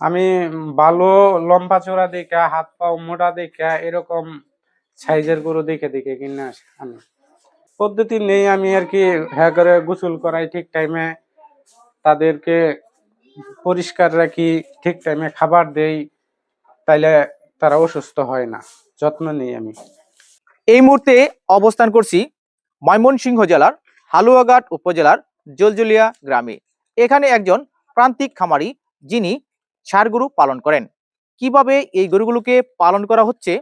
আমি ভালো লম্বা চোরা দেখা, হাত পা মোটা দেখা, এরকম সাইজের গরু দেখে দেখে কিনে আসি আমি। পদ্ধতি নেই আমি আর কি হ্যাঁ করে গোসল করাই ঠিক টাইমে তাদেরকে পরিষ্কার রাখি, ঠিক টাইমে খাবার দেই, তাইলে তারা অসুস্থ হয় না, যত্ন নেই আমি। এই মুহূর্তে অবস্থান করছি ময়মনসিংহ জেলার হালুয়াঘাট উপজেলার জলজলিয়া গ্রামে। এখানে একজন প্রান্তিক খামারি যিনি ষাঁড় গরু পালন করেন। কীভাবে এই গরুগুলোকে পালন করা হচ্ছে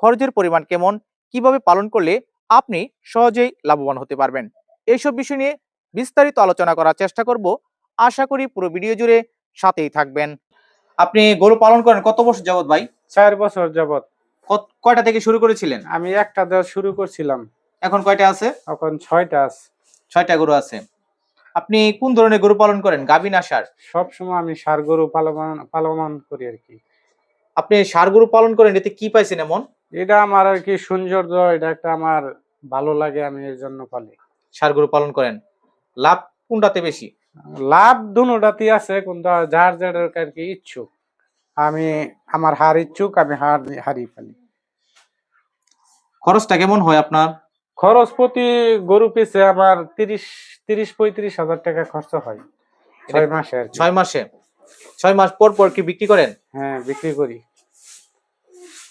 খরচের পরিমাণ কেমন কীভাবে পালন করলে আপনি সহজেই লাভবান হতে পারবেন এইসব বিষয় নিয়ে বিস্তারিত আলোচনা করার চেষ্টা করব। আশা করি পুরো ভিডিও জুড়ে সাথেই থাকবেন। আপনি গরু পালন করেন কত বছর যাবত ভাই? চার বছর যাবত কয়টা থেকে শুরু করেছিলেন? আমি একটা দেওয়া শুরু করছিলাম। এখন কয়টা আছে? এখন ছয়টা আছে। ছয়টা গরু আছে। আপনি কোন ধরনের গরু পালন করেন? গাভিন আসার সবসময় আমি সার গরু পালন পালন করি আর কি। আপনি সার গরু পালন করেন এতে কি পাইছেন এমন? এটা আমার আর কি সৌন্দর্য এটা একটা আমার ভালো লাগে আমি এর জন্য পালি। ষাড় গরু পালন করেন। লাভ কোনটাতে বেশি? লাভ দুটাতেই আছে কিন্তু যার যার আর কি ইচ্ছুক। আমি আমার হার ইচ্ছুক আমি হার হারিয়ে পালি। খরচটা কেমন হয় আপনার? খরচ প্রতি গরু পিছে আমার তিরিশ তিরিশ পঁয়ত্রিশ হাজার টাকা খরচ হয়। ছয় মাসে আর ছয় মাসে? ছয় মাস পর পর কি বিক্রি করেন? হ্যাঁ বিক্রি করি।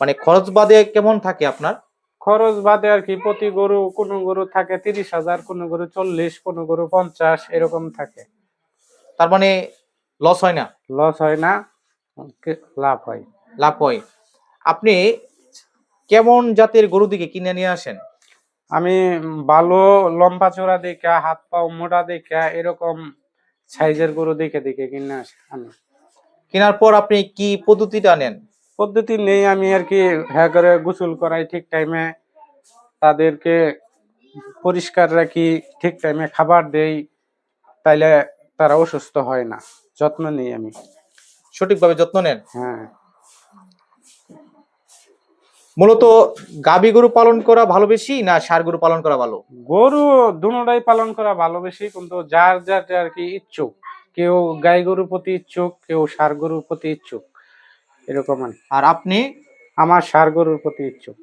মানে খরচ বাদে কেমন থাকে আপনার? খরচ বাদে আর কি প্রতি গরু কোন গরু থাকে তিরিশ হাজার কোন গরু চল্লিশ কোন গরু পঞ্চাশ এরকম থাকে। তার মানে লস হয় না? লস হয় না লাভ হয়। লাভ হয়। আপনি কেমন জাতের গরু দিকে কিনে নিয়ে আসেন? আমি ভালো লম্বা চোরা দেখা হাত পা মোটা দেখা এরকম সাইজের গরু দেখে দেখে কিনে আসি আমি। কেনার পর আপনি কি পদ্ধতিটা নেন? পদ্ধতি নেই আমি আর কি হ্যাঁ করে গোসল করাই ঠিক টাইমে তাদেরকে পরিষ্কার রাখি ঠিক টাইমে খাবার দেই তাইলে তারা অসুস্থ হয় না। যত্ন নেই আমি। সঠিকভাবে যত্ন নেন? হ্যাঁ। মূলত গাবি গরু পালন করা ভালো বেশি না ষাড় গরু পালন করা ভালো? গরু দুটাই পালন করা ভালো বেশি কিন্তু যার যার আর কি ইচ্ছুক কেউ গাই গরুর প্রতি ইচ্ছুক কেউ ষাড় গরুর প্রতি ইচ্ছুক এরকম আর আপনি? আমার সার গরুর প্রতি ইচ্ছুক।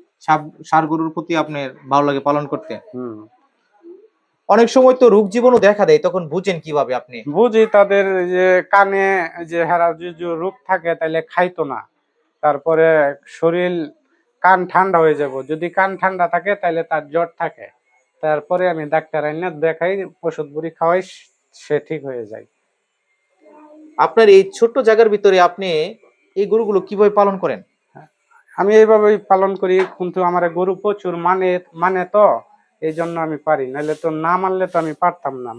সার গরুর প্রতি আপনার ভালো লাগে পালন করতে? হুম। অনেক সময় তো রোগ জীবনও দেখা দেয় তখন বুঝেন কীভাবে আপনি? বুঝি তাদের যে কানে যে হেরা যদি রোগ থাকে তাহলে খাইতো না। তারপরে শরীর কান ঠান্ডা হয়ে যাব। যদি কান ঠান্ডা থাকে তাহলে তার জ্বর থাকে। তারপরে আমি ডাক্তার আইনা দেখাই ওষুধ বুড়ি খাওয়াই সে ঠিক হয়ে যায়। আপনার এই ছোট্ট জায়গার ভিতরে আপনি এই গরুগুলো কীভাবে পালন করেন? আমি এইভাবেই পালন করি। কিন্তু আমার গরু প্রচুর মানে মানে তো এই জন্য আমি পারি। নাহলে তো না মানলে তো আমি পারতাম না।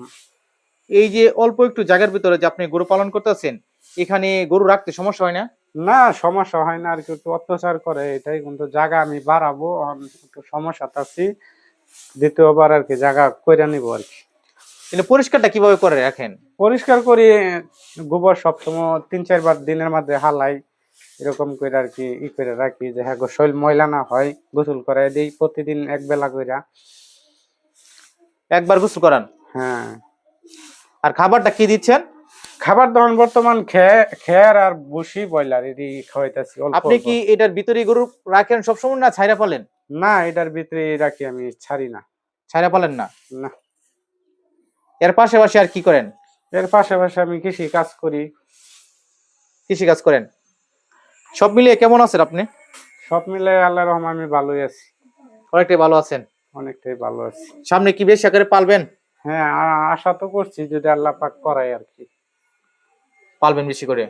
এই যে অল্প একটু জায়গার ভিতরে যে আপনি গরু পালন করতেছেন এখানে গরু রাখতে সমস্যা হয় না? না সমস্যা হয় না আর কি একটু অত্যাচার করে এটাই কিন্তু জায়গা আমি বাড়াবো একটু সমস্যা আছি। দ্বিতীয়বার আর কি জায়গা কইরা নিব আর কি। পরিষ্কারটা কীভাবে করে রাখেন? পরিষ্কার করি গোবর সবসময় তিন চারবার দিনের মধ্যে হালাই এরকম করে আর কি ই করে রাখি যে হ্যাঁ শৈল ময়লা না হয় গোসল করে দিই প্রতিদিন এক বেলা কইরা। একবার গোসল করান? হ্যাঁ। আর খাবারটা কি দিচ্ছেন? খাবার দাবার বর্তমান খেয়ার আর বসি ব্রয়লার এটি খাওয়াইতেছি আপনি কি এটার ভিতরে গরু রাখেন সবসময় না ছাইরা পালেন না এটার ভিতরে রাখি আমি ছাড়ি না। ছাইরা পালেন না? না। এর পাশাপাশি আর কি করেন? এর পাশাপাশি আমি কৃষি কাজ করি। কৃষি কাজ করেন। সব মিলিয়ে কেমন আছেন আপনি? সব মিলে আল্লাহ রহমান আমি ভালোই আছি। অনেকটাই ভালো আছেন। অনেকটাই ভালো আছি। সামনে কি বেশি আকারে পালবেন? হ্যাঁ আশা তো করছি যদি আল্লাহ পাক করায় আর কি। পালবেন বেশি করে?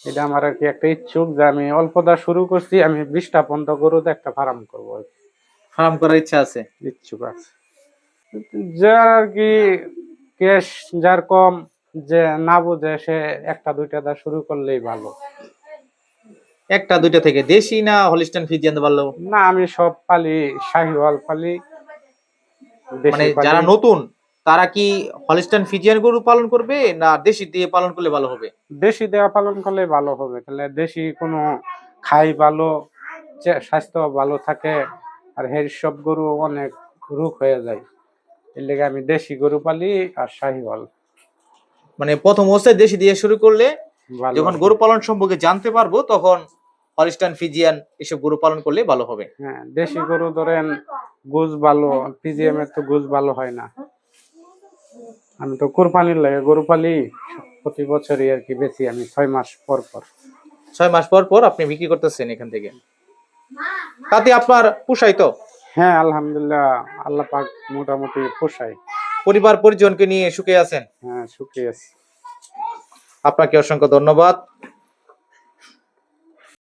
এটা আমার আর কি একটা ইচ্ছুক যে আমি অল্পদা শুরু করছি আমি বিশটা পর্যন্ত গরুতে একটা ফার্ম করব। ফার্ম করার ইচ্ছা আছে? ইচ্ছুক আছে। যার আর কি কেশ যার কম যে না বুঝে সে একটা দুইটা দা শুরু করলেই ভালো। একটা দুইটা থেকে দেশি না হলিস্টান ফিজিয়ান পারল? না আমি সব পালি শাহিওয়াল পালি মানে। যারা নতুন তারা কি হলিস্টান ফিজিয়ান গরু পালন করবে না দেশি দিয়ে পালন করলে ভালো হবে? দেশি দেওয়া পালন করলে ভালো হবে তাহলে দেশি কোনো খাই ভালো স্বাস্থ্য ভালো থাকে আর হের সব গরু অনেক রোগ হয়ে যায়। এর লেগে আমি দেশি গরু পালি আর শাহিওয়াল মানে প্রথম অবস্থায় দেশি দিয়ে শুরু করলে যখন গরু পালন সম্পর্কে জানতে পারব তখন হলিস্টান ফিজিয়ান এসব গরু পালন করলে ভালো হবে। হ্যাঁ দেশি গরু ধরেন গুজ ভালো পিজিএম এর তো গুজ ভালো হয় না। আমি তো কোরবানির লাগে গরু পালি প্রতি বছরই আর কি বেশি আমি ছয় মাস পর পর। ছয় মাস পর পর আপনি বিক্রি করতেছেন এখান থেকে? তাতে আপনার পোষাই তো? হ্যাঁ আলহামদুলিল্লাহ আল্লাহ পাক মোটামুটি পোষায়। পরিবার পরিজনকে নিয়ে সুখে আছেন? হ্যাঁ সুখে আছি। আপনাকে অসংখ্য ধন্যবাদ।